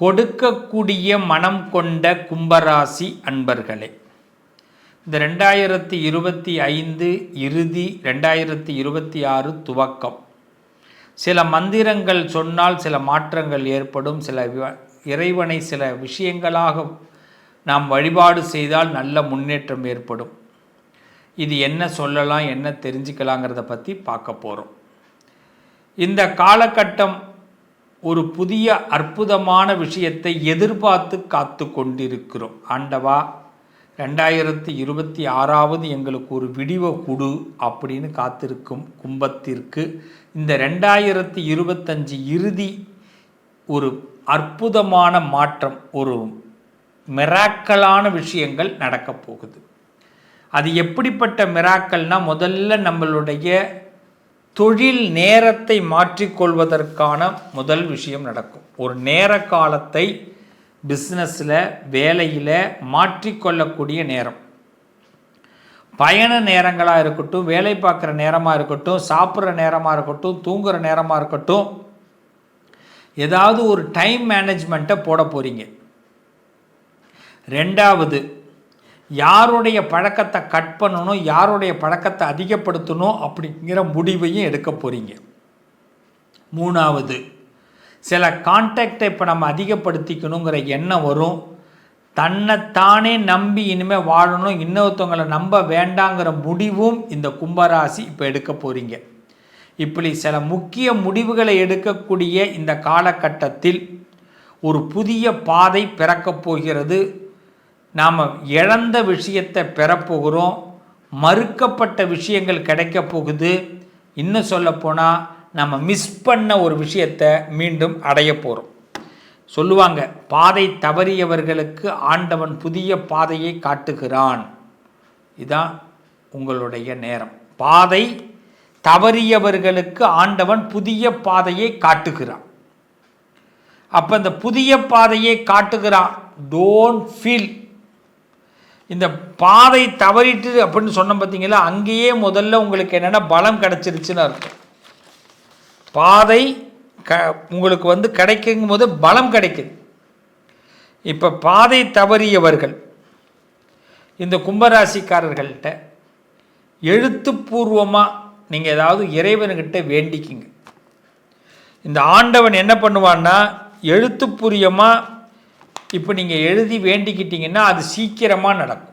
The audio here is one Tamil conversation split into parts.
கொடுக்கக்கூடிய மனம் கொண்ட கும்பராசி அன்பர்களே இந்த ரெண்டாயிரத்தி இருபத்தி ஐந்து இறுதி ரெண்டாயிரத்தி இருபத்தி ஆறு துவக்கம். சில மந்திரங்கள் சொன்னால் சில மாற்றங்கள் ஏற்படும். சில இறைவனை சில விஷயங்களாக நாம் வழிபாடு செய்தால் நல்ல முன்னேற்றம் ஏற்படும். இது என்ன சொல்லலாம் என்ன தெரிஞ்சுக்கலாங்கிறத பற்றி பார்க்க போகிறோம் இந்த காலகட்டம் ஒரு புதிய அற்புதமான விஷயத்தை எதிர்பார்த்து காத்து கொண்டிருக்கிறோம். ஆண்டவா ரெண்டாயிரத்தி இருபத்தி ஆறாவது எங்களுக்கு ஒரு விடிவை குடு அப்படின்னு காத்திருக்கும் கும்பத்திற்கு. இந்த ரெண்டாயிரத்தி இருபத்தஞ்சு இறுதி ஒரு அற்புதமான மாற்றம் ஒரு மிராக்கலான விஷயங்கள் நடக்கப் போகுது. அது எப்படிப்பட்ட மிராக்கள்னால் முதல்ல நம்மளுடைய தொழில் நேரத்தை மாற்றிக்கொள்வதற்கான முதல் விஷயம் நடக்கும். ஒரு நேர காலத்தை பிஸ்னஸில் வேலையில் மாற்றிக்கொள்ளக்கூடிய நேரம். பயண நேரங்களாக இருக்கட்டும் வேலை பார்க்குற நேரமாக இருக்கட்டும் சாப்பிட்ற நேரமாக இருக்கட்டும் தூங்குகிற நேரமாக இருக்கட்டும் ஏதாவது ஒரு டைம் மேனேஜ்மெண்ட்டை போட போகிறீங்க ரெண்டாவது யாருடைய பழக்கத்தை கட் பண்ணணும் யாருடைய பழக்கத்தை அதிகப்படுத்தணும் அப்படிங்கிற முடிவையும் எடுக்க போகிறீங்க மூணாவது சில கான்டாக்டை இப்போ நம்ம அதிகப்படுத்திக்கணுங்கிற எண்ணம் வரும். தன்னைத்தானே நம்பி இனிமேல் வாழணும் இன்னொருத்தவங்களை நம்ப வேண்டாங்கிற முடிவும் இந்த கும்பராசி இப்போ எடுக்க போகிறீங்க இப்படி சில முக்கிய முடிவுகளை எடுக்கக்கூடிய இந்த காலகட்டத்தில் ஒரு புதிய பாதை பிறக்கப் போகிறது. நாம் இழந்த விஷயத்தை பெறப்போகிறோம் மறுக்கப்பட்ட விஷயங்கள் கிடைக்கப் போகுது. இன்னும் சொல்லப்போனால் நம்ம மிஸ் பண்ண ஒரு விஷயத்தை மீண்டும் அடைய போகிறோம் சொல்லுவாங்க பாதை தவறியவர்களுக்கு ஆண்டவன் புதிய பாதையை காட்டுகிறான். இதுதான் உங்களுடைய நேரம். பாதை தவறியவர்களுக்கு ஆண்டவன் புதிய பாதையை காட்டுகிறான். அப்போ இந்த புதிய பாதையை காட்டுகிறான். டோன்ட் ஃபீல் இந்த பாதை தவறிட்டு அப்படின்னு சொன்ன பார்த்தீங்களா அங்கேயே முதல்ல உங்களுக்கு என்னென்னா பலம் கிடச்சிருச்சுன்னு அர்த்தம். பாதை க உங்களுக்கு வந்து கிடைக்கும் போது பலம் கிடைக்குது. இப்போ பாதை தவறியவர்கள் இந்த கும்பராசிக்காரர்கள்ட்ட எழுத்துப்பூர்வமாக நீங்கள் ஏதாவது இறைவன்கிட்ட வேண்டிக்கிங்க. இந்த ஆண்டவன் என்ன பண்ணுவான்னா எழுத்துப்பூரியமாக இப்போ நீங்கள் எழுதி வேண்டிக்கிட்டீங்கன்னா அது சீக்கிரமாக நடக்கும்.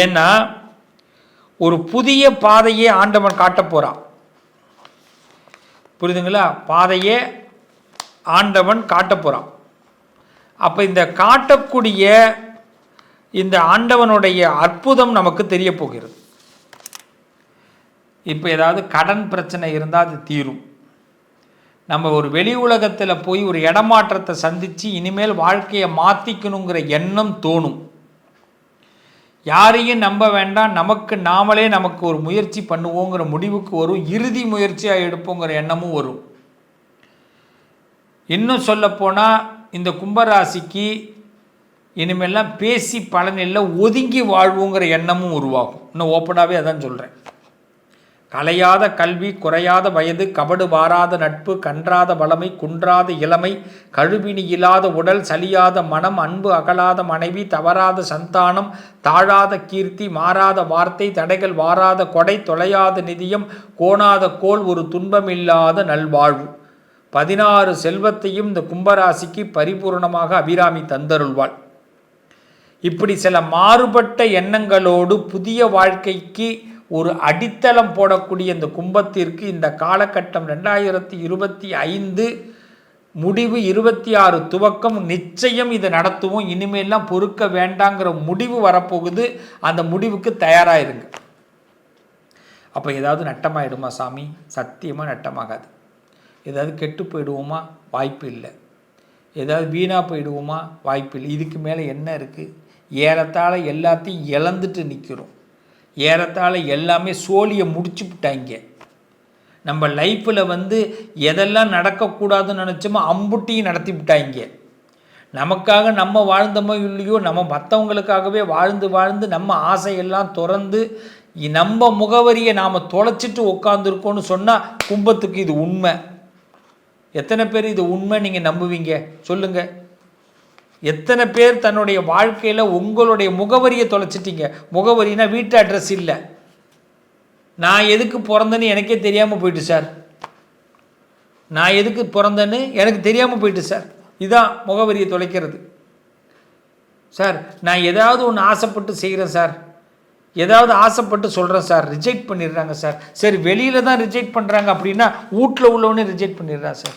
ஏன்னா ஒரு புதிய பாதையை ஆண்டவன் காட்டப் போகிறான் புரியுதுங்களா? பாதையே ஆண்டவன் காட்டப் போகிறான் அப்போ இந்த காட்டக்கூடிய இந்த ஆண்டவனுடைய அற்புதம் நமக்கு தெரிய போகிறது. இப்போ ஏதாவது கடன் பிரச்சனை இருந்தால் அது தீரும். நம்ம ஒரு வெளி உலகத்தில் போய் ஒரு இடமாற்றத்தை சந்தித்து இனிமேல் வாழ்க்கையை மாற்றிக்கணுங்கிற எண்ணம் தோணும். யாரையும் நம்ப வேண்டாம். நமக்கு நாமளே நமக்கு ஒரு முயற்சி பண்ணுவோங்கிற முடிவுக்கு வரும் இறுதி முயற்சியாக எடுப்போங்கிற எண்ணமும் வரும். இன்னும் சொல்லப்போனால் இந்த கும்பராசிக்கு இனிமேல்லாம் பேசி பலனில்லை ஒதுங்கி வாழ்வோங்கிற எண்ணமும் உருவாகும். இன்னும் ஓப்பனாகவே அதான் சொல்கிறேன் கலையாத கல்வி குறையாத வயது கபடு வாராத நட்பு கன்றாத வளமை குன்றாத இளமை கழுவினி இல்லாத உடல் சலியாத மனம் அன்பு அகலாத மனைவி தவறாத சந்தானம் தாழாத கீர்த்தி மாறாத வார்த்தை தடைகள் வாராத கொடை தொலையாத நிதியம் கோணாத கோல் ஒரு துன்பமில்லாத நல்வாழ்வு. பதினாறு செல்வத்தையும் இந்த கும்பராசிக்கு பரிபூர்ணமாக அபிராமி தந்தருள்வாள். இப்படி சில மாறுபட்ட எண்ணங்களோடு புதிய வாழ்க்கைக்கு ஒரு அடித்தளம் போடக்கூடிய இந்த கும்பத்திற்கு இந்த காலகட்டம் ரெண்டாயிரத்தி இருபத்தி ஐந்து முடிவு இருபத்தி ஆறு துவக்கம் நிச்சயம் இதை நடத்துவோம். இனிமேல்லாம் பொறுக்க வேண்டாங்கிற முடிவு வரப்போகுது. அந்த முடிவுக்கு தயாராகிருங்க அப்போ ஏதாவது நட்டமாயிடுமா சாமி? சத்தியமாக நட்டமாகாது. ஏதாவது கெட்டு போயிடுவோமா? வாய்ப்பு இல்லை. ஏதாவது வீணாக போயிடுவோமா? வாய்ப்பு இல்லை. இதுக்கு மேலே என்ன இருக்குது ஏறத்தாழ எல்லாத்தையும் இழந்துட்டு நிற்கிறோம் ஏறத்தாழ எல்லாமே சோழியை முடிச்சு விட்டாங்க. நம்ம லைஃப்பில் வந்து எதெல்லாம் நடக்கக்கூடாதுன்னு நினச்சோமோ அம்புட்டியும் நடத்தி விட்டாங்க. நமக்காக நம்ம வாழ்ந்தோமோ இல்லையோ நம்ம மற்றவங்களுக்காகவே வாழ்ந்து வாழ்ந்து நம்ம ஆசையெல்லாம் துறந்து நம்ம முகவரியை நாம் தொலைச்சிட்டு உட்காந்துருக்கோன்னு சொன்னால் கும்பத்துக்கு இது உண்மை. எத்தனை பேர் இது உண்மை நீங்கள் நம்புவீங்க? சொல்லுங்கள் எத்தனை பேர் தன்னுடைய வாழ்க்கையில் உங்களுடைய முகவரியை தொலைச்சிட்டீங்க? முகவரினா வீட்டு அட்ரஸ் இல்லை. நான் எதுக்கு பிறந்தேன்னு எனக்கே தெரியாமல் போயிட்டு சார். நான் எதுக்கு பிறந்தேன்னு எனக்கு தெரியாமல் போயிட்டு சார். இதுதான் முகவரியை தொலைக்கிறது. சார் நான் ஏதாவது ஒன்று ஆசைப்பட்டு செய்கிறேன் சார். ஏதாவது ஆசைப்பட்டு சொல்கிறேன் சார். ரிஜெக்ட் பண்ணிடுறாங்க சார். சரி வெளியில் தான் ரிஜெக்ட் பண்ணுறாங்க அப்படின்னா வீட்டில் உள்ளவனே ரிஜெக்ட் பண்ணிடுறான் சார்.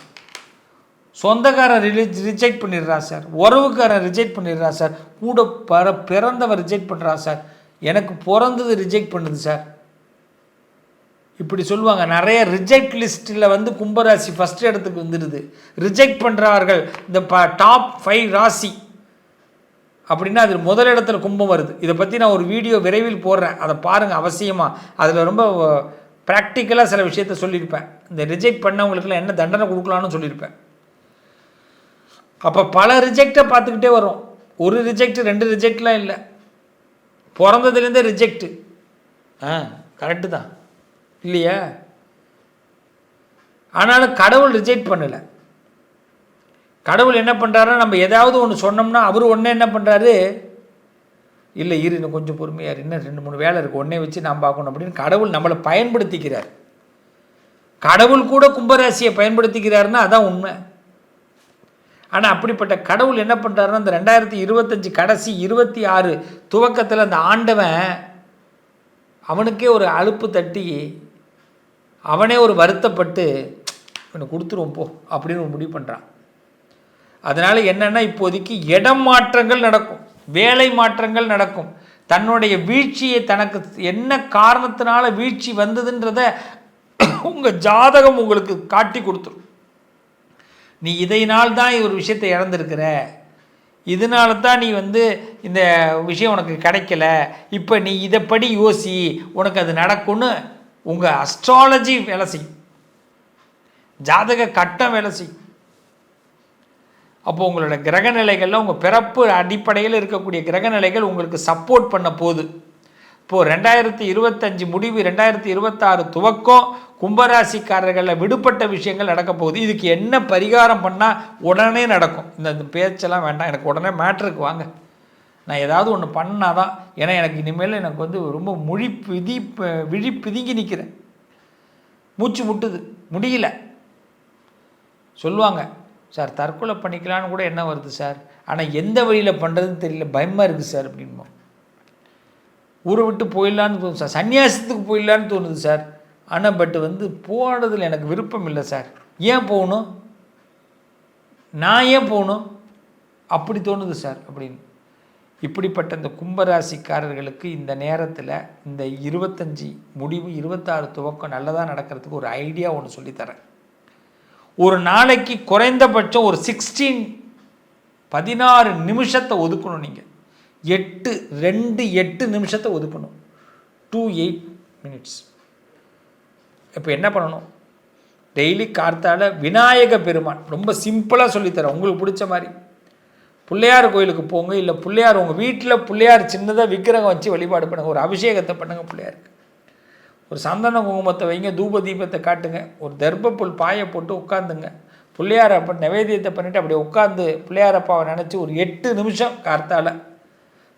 சொந்தக்காரன் ரிலீஜ் ரிஜெக்ட் பண்ணிடுறான் சார் உறவுக்காரன் ரிஜெக்ட் பண்ணிடுறான் சார் கூட பிற பிறந்தவன் ரிஜெக்ட் பண்ணுறான் சார் எனக்கு பிறந்தது ரிஜெக்ட் பண்ணுது சார் இப்படி சொல்லுவாங்க. நிறைய ரிஜெக்ட் லிஸ்ட்டில் வந்து கும்பராசி ஃபஸ்ட் இடத்துக்கு வந்துடுது. ரிஜெக்ட் பண்ணுறவர்கள் இந்த ப டாப் ஃபைவ் ராசி. அப்படின்னா அது முதல் இடத்துல கும்பம் வருது. இதை பற்றி நான் ஒரு வீடியோ விரைவில் போடுறேன். அதை பாருங்கள் அவசியமாக அதில் ரொம்ப ப்ராக்டிக்கலாக சில விஷயத்த சொல்லியிருப்பேன். இந்த ரிஜெக்ட் பண்ணவங்களுக்குலாம் என்ன தண்டனை கொடுக்கலான்னு சொல்லியிருப்பேன். அப்போ பல ரிஜெக்டை பார்த்துக்கிட்டே வரும் ஒரு ரிஜெக்ட் ரெண்டு ரிஜெக்ட்லாம் இல்லை. பிறந்ததுலேருந்தே ரிஜெக்ட் ஆ கரெக்டு தான். இல்லையா? ஆனாலும் கடவுள் ரிஜெக்ட் பண்ணலை. கடவுள் என்ன பண்ணுறாருன்னா நம்ம ஏதாவது ஒன்று சொன்னோம்னா அவர் ஒன்றே என்ன பண்ணுறாரு இல்லை இரு இன்னும் கொஞ்சம் பொறுமையாக இன்னும் ரெண்டு மூணு வேலை இருக்குது ஒன்றே வச்சு நான் பார்க்கணும் அப்படின்னு கடவுள் நம்மளை பயன்படுத்திக்கிறார். கடவுள் கூட கும்பராசியை பயன்படுத்திக்கிறாருன்னா அதான் உண்மை. ஆனால் அப்படிப்பட்ட கடவுள் என்ன பண்ணுறாருன்னா அந்த ரெண்டாயிரத்தி இருபத்தஞ்சி கடைசி இருபத்தி ஆறு துவக்கத்தில் அந்த ஆண்டவன் அவனுக்கே ஒரு அலுப்பு தட்டி அவனே ஒரு வருத்தப்பட்டு இவனை கொடுத்துருவோம் போ அப்படின்னு ஒரு முடிவு பண்ணுறான் அதனால் என்னென்னா இப்போதைக்கு இடம் மாற்றங்கள் நடக்கும் வேலை மாற்றங்கள் நடக்கும். தன்னுடைய வீழ்ச்சியை தனக்கு என்ன காரணத்தினால வீழ்ச்சி வந்ததுன்றத உங்கள் ஜாதகம் உங்களுக்கு காட்டி கொடுத்துரும். நீ இதையினால் தான் ஒரு விஷயத்தை இழந்திருக்கிற. இதனால தான் நீ வந்து இந்த விஷயம் உனக்கு கிடைக்கல. இப்போ நீ இதைப்படி யோசி உனக்கு அது நடக்கும்னு உங்கள் அஸ்ட்ராலஜி வேலை செய்யும். ஜாதக கட்டம் வேலை செய்யும். அப்போ உங்களோட கிரகநிலைகளில் உங்கள் பிறப்பு அடிப்படையில் இருக்கக்கூடிய கிரகநிலைகள் உங்களுக்கு சப்போர்ட் பண்ண போகுது. இப்போது ரெண்டாயிரத்தி இருபத்தஞ்சு முடிவு ரெண்டாயிரத்தி இருபத்தாறு துவக்கம் கும்பராசிக்காரர்களில் விடுபட்ட விஷயங்கள் நடக்க போகுது. இதுக்கு என்ன பரிகாரம் பண்ணால் உடனே நடக்கும். இந்த பேச்செல்லாம் வேண்டாம். எனக்கு உடனே மேட்ருக்கு வாங்க. நான் ஏதாவது ஒன்று பண்ணால் தான் ஏன்னா எனக்கு இனிமேல் எனக்கு வந்து ரொம்ப மொழி பிதி விழி பிதுங்கி நிற்கிறேன் மூச்சு முட்டுது. முடியல. சொல்லுவாங்க சார் தற்கொலை பண்ணிக்கலான்னு கூட என்ன வருது சார்? ஆனால் எந்த வழியில் பண்ணுறதுன்னு தெரியல. பயமாக இருக்குது சார் அப்படின்போம் ஊரை விட்டு போயிடலான்னு தோணுது சார். சன்னியாசத்துக்கு போயிடலான்னு தோணுது சார். ஆனால் பட் வந்து போனதில் எனக்கு விருப்பம் இல்லை சார். ஏன் போகணும்? நான் ஏன் போகணும்? அப்படி தோணுது சார் அப்படின்னு. இப்படிப்பட்ட இந்த கும்பராசிக்காரர்களுக்கு இந்த நேரத்தில் இந்த இருபத்தஞ்சி முடிவு இருபத்தாறு துவக்கம் நல்லதாக நடக்கிறதுக்கு ஒரு ஐடியா ஒன்று சொல்லித்தரேன். ஒரு நாளைக்கு குறைந்தபட்சம் ஒரு சிக்ஸ்டீன் பதினாறு நிமிஷத்தை ஒதுக்கணும் நீங்கள் எட்டு ரெண்டு எட்டு நிமிஷத்தை ஒதுக்கணும். டூ எயிட் மினிட்ஸ் இப்போ என்ன பண்ணணும்? டெய்லி கார்த்தால விநாயக பெருமான் ரொம்ப சிம்பிளாக சொல்லித்தரேன் உங்களுக்கு பிடிச்ச மாதிரி. பிள்ளையார் கோயிலுக்கு போங்க இல்லை பிள்ளையார் உங்கள் வீட்டில் பிள்ளையார் சின்னதாக விக்கிரகம் வச்சு வழிபாடு பண்ணுங்கள் ஒரு அபிஷேகத்தை பண்ணுங்கள் பிள்ளையாருக்கு. ஒரு சந்தன குங்குமத்தை வைங்க தூப தீபத்தை காட்டுங்க ஒரு தர்ப்பப்புல் பாயை போட்டு உட்காந்துங்க பிள்ளையார் அப்போ நைவேத்தியத்தை பண்ணிவிட்டு அப்படியே உட்காந்து பிள்ளையாரப்பாவை நினச்சி ஒரு எட்டு நிமிஷம் கார்த்தால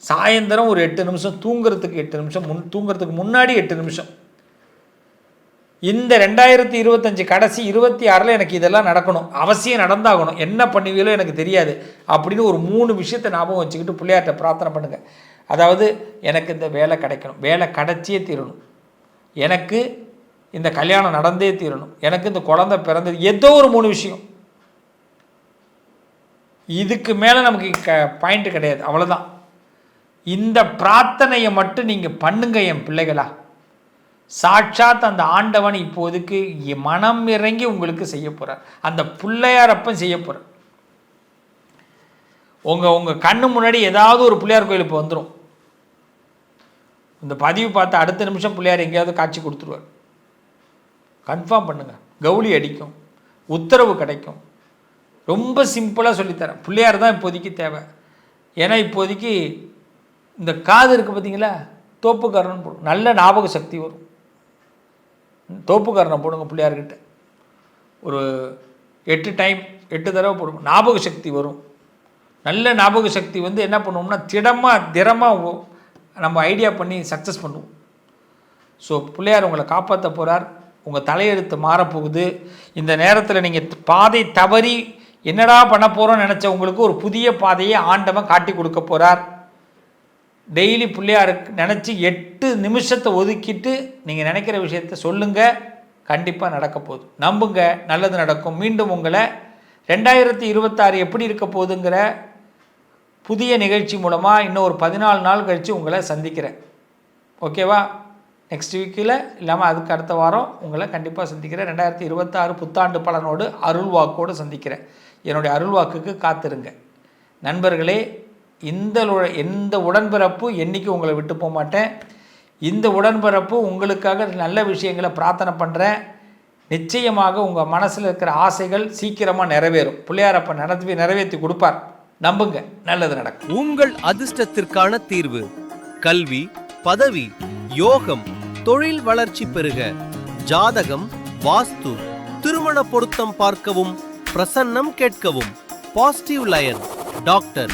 சாயந்தரம் ஒரு எட்டு நிமிஷம் தூங்குறதுக்கு எட்டு நிமிஷம் முன் தூங்குறதுக்கு முன்னாடி எட்டு நிமிஷம். இந்த ரெண்டாயிரத்தி இருபத்தஞ்சி கடைசி இருபத்தி ஆறில் எனக்கு இதெல்லாம் நடக்கணும். அவசியம் நடந்தாகணும். என்ன பண்ணுவீங்களோ எனக்கு தெரியாது. அப்படின்னு ஒரு மூணு விஷயத்தை ஞாபகம் வச்சுக்கிட்டு பிள்ளையார்ட்ட பிரார்த்தனை பண்ணுங்கள் அதாவது எனக்கு இந்த வேலை கிடைக்கணும். வேலை கிடைச்சியே தீரணும். எனக்கு இந்த கல்யாணம் நடந்தே தீரணும். எனக்கு இந்த குழந்தை பிறந்தது. ஏதோ ஒரு மூணு விஷயம். இதுக்கு மேலே நமக்கு க பாயிண்ட்டு கிடையாது. அவ்வளோதான் இந்த பிரார்த்தனையை மட்டும் நீங்கள் பண்ணுங்க என் பிள்ளைகளா. சாட்சாத் அந்த ஆண்டவன் இப்போதுக்கு மனம் இறங்கி உங்களுக்கு செய்ய போகிறார் அந்த பிள்ளையாரப்பன் செய்ய போகிறார் உங்கள் உங்கள் கண்ணு முன்னாடி ஏதாவது ஒரு பிள்ளையார் கோயில் இப்போ வந்துடும் இந்த பதிவு பார்த்து அடுத்த நிமிஷம் பிள்ளையார் எங்கேயாவது காட்சி கொடுத்துருவார். கன்ஃபார்ம் பண்ணுங்கள் கவுளி அடிக்கும். உத்தரவு கிடைக்கும். ரொம்ப சிம்பிளாக சொல்லித்தரேன் பிள்ளையார் தான் இப்போதைக்கு தேவை. ஏன்னா இப்போதைக்கு இந்த காது இருக்குது பார்த்தீங்களா தோப்புக்காரன் போடும். நல்ல ஞாபக சக்தி வரும். தோப்புக்காரனை போடுங்க பிள்ளையார்கிட்ட. ஒரு எட்டு டைம் எட்டு தடவை போடுவோம் ஞாபக சக்தி வரும். நல்ல ஞாபக சக்தி வந்து என்ன பண்ணுவோம்னா திடமாக திடமாக நம்ம ஐடியா பண்ணி சக்ஸஸ் பண்ணுவோம். ஸோ பிள்ளையார் உங்களை காப்பாற்ற போகிறார் உங்கள் தலையெழுத்து மாறப்போகுது. இந்த நேரத்தில் நீங்கள் பாதை தவறி என்னடா பண்ண போகிறோன்னு நினச்ச உங்களுக்கு ஒரு புதிய பாதையை ஆண்டவன் காட்டி கொடுக்க போகிறார் டெய்லி பிள்ளையாருக்கு நினச்சி எட்டு நிமிஷத்தை ஒதுக்கிட்டு நீங்கள் நினைக்கிற விஷயத்த சொல்லுங்கள் கண்டிப்பாக நடக்க போகுது. நம்புங்க. நல்லது நடக்கும். மீண்டும் உங்களை ரெண்டாயிரத்தி இருபத்தாறு எப்படி இருக்க போகுதுங்கிற புதிய நிகழ்ச்சி மூலமாக இன்னும் ஒரு பதினாலு நாள் கழித்து உங்களை சந்திக்கிறேன். ஓகேவா? நெக்ஸ்ட் வீக்கில் இல்லாமல் அதுக்கு அடுத்த வாரம் உங்களை கண்டிப்பாக சந்திக்கிறேன். ரெண்டாயிரத்தி இருபத்தாறு புத்தாண்டு பலனோடு அருள்வாக்கோடு சந்திக்கிறேன். என்னுடைய அருள் வாக்குக்கு காத்திருங்க. நண்பர்களே இந்த எந்த உடன்பிறப்பு என்றைக்கும் உங்களை விட்டு போக மாட்டேன். இந்த உடன்பிறப்பு உங்களுக்காக நல்ல விஷயங்களை பிரார்த்தனை பண்ணுறேன் நிச்சயமாக உங்கள் மனசில் இருக்கிற ஆசைகள் சீக்கிரமாக நிறைவேறும். பிள்ளையாரப்ப நடத்தி நிறைவேற்றி கொடுப்பார். நம்புங்க நல்லது நடக்கும். உங்கள் அதிர்ஷ்டத்திற்கான தீர்வு கல்வி பதவி யோகம் தொழில் வளர்ச்சி பெருக ஜாதகம் வாஸ்து திருமண பொருத்தம் பார்க்கவும் பிரசன்னம் கேட்கவும். Positive line doctor.